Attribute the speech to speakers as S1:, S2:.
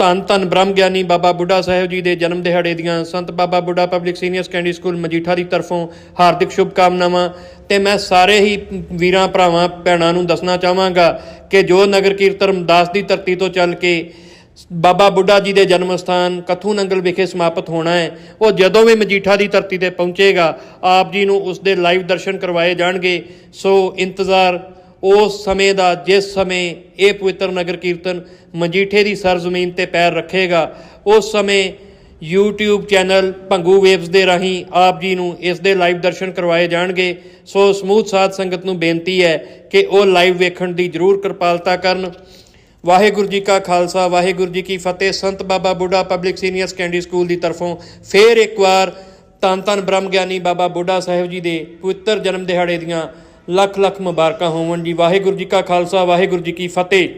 S1: ਧੰਨ ਧੰਨ ਬ੍ਰਹਮ ਗਿਆਨੀ ਬਾਬਾ ਬੁੱਢਾ ਸਾਹਿਬ ਜੀ ਦੇ ਜਨਮ ਦਿਹਾੜੇ ਦੀਆਂ Sant Baba Budha public senior secondary school Majitha ਦੀ ਤਰਫੋਂ ਹਾਰਦਿਕ ਸ਼ੁਭਕਾਮਨਾਵਾਂ। ਤੇ ਮੈਂ ਸਾਰੇ ਹੀ ਵੀਰਾਂ, ਭਰਾਵਾਂ, ਭੈਣਾਂ ਨੂੰ ਦੱਸਣਾ ਚਾਹਾਂਗਾ ਕਿ ਜੋ ਨਗਰ ਕੀਰਤਨ ਦਾਸ ਦੀ ਧਰਤੀ ਤੋਂ ਚੱਲ ਕੇ ਬਾਬਾ ਬੁੱਢਾ ਜੀ ਦੇ ਜਨਮ ਸਥਾਨ ਕਥੂ ਨੰਗਲ ਵਿਖੇ ਸਮਾਪਤ ਹੋਣਾ ਹੈ, ਉਹ ਜਦੋਂ ਵੀ ਮਜੀਠਾ ਦੀ ਧਰਤੀ ਤੇ ਪਹੁੰਚੇਗਾ, ਆਪ ਜੀ ਨੂੰ ਉਸ ਦੇ ਲਾਈਵ ਦਰਸ਼ਨ ਕਰਵਾਏ ਜਾਣਗੇ। ਸੋ ਇੰਤਜ਼ਾਰ ਉਸ ਸਮੇਂ ਦਾ ਜਿਸ ਸਮੇਂ ਇਹ ਪਵਿੱਤਰ ਨਗਰ ਕੀਰਤਨ ਮਜੀਠੇ ਦੀ ਸਰਜ਼ਮੀਨ ਤੇ ਪੈਰ ਰੱਖੇਗਾ, ਉਸ ਸਮੇਂ YouTube ਚੈਨਲ ਭੰਗੂ ਵੇਵਸ ਦੇ ਰਾਹੀਂ ਆਪ ਜੀ ਨੂੰ ਇਸ ਦੇ ਲਾਈਵ ਦਰਸ਼ਨ ਕਰਵਾਏ ਜਾਣਗੇ। ਸੋ ਸਮੂਹ ਸਾਧ ਸੰਗਤ ਨੂੰ ਬੇਨਤੀ ਹੈ ਕਿ ਉਹ ਲਾਈਵ ਵੇਖਣ ਦੀ ਜਰੂਰ ਕਿਰਪਾਲਤਾ ਕਰਨ। ਵਾਹਿਗੁਰੂ ਜੀ ਕਾ ਖਾਲਸਾ, ਵਾਹਿਗੁਰੂ ਜੀ ਕੀ ਫਤਿਹ। Sant Baba Budha public senior secondary school ਦੀ ਤਰਫੋਂ ਫੇਰ ਇੱਕ ਵਾਰ ਧੰਨ ਧੰਨ ਬ੍ਰਹਮ ਗਿਆਨੀ ਬਾਬਾ ਬੁੱਢਾ ਸਾਹਿਬ ਜੀ ਦੇ ਪਵਿੱਤਰ ਜਨਮ ਦਿਹਾੜੇ ਦੀਆਂ ਲੱਖ ਲੱਖ ਮੁਬਾਰਕਾਂ ਹੋਵਣ ਜੀ। ਵਾਹਿਗੁਰੂ ਜੀ ਕਾ ਖਾਲਸਾ ਵਾਹਿਗੁਰੂ ਜੀ ਕੀ ਫਤਿਹ।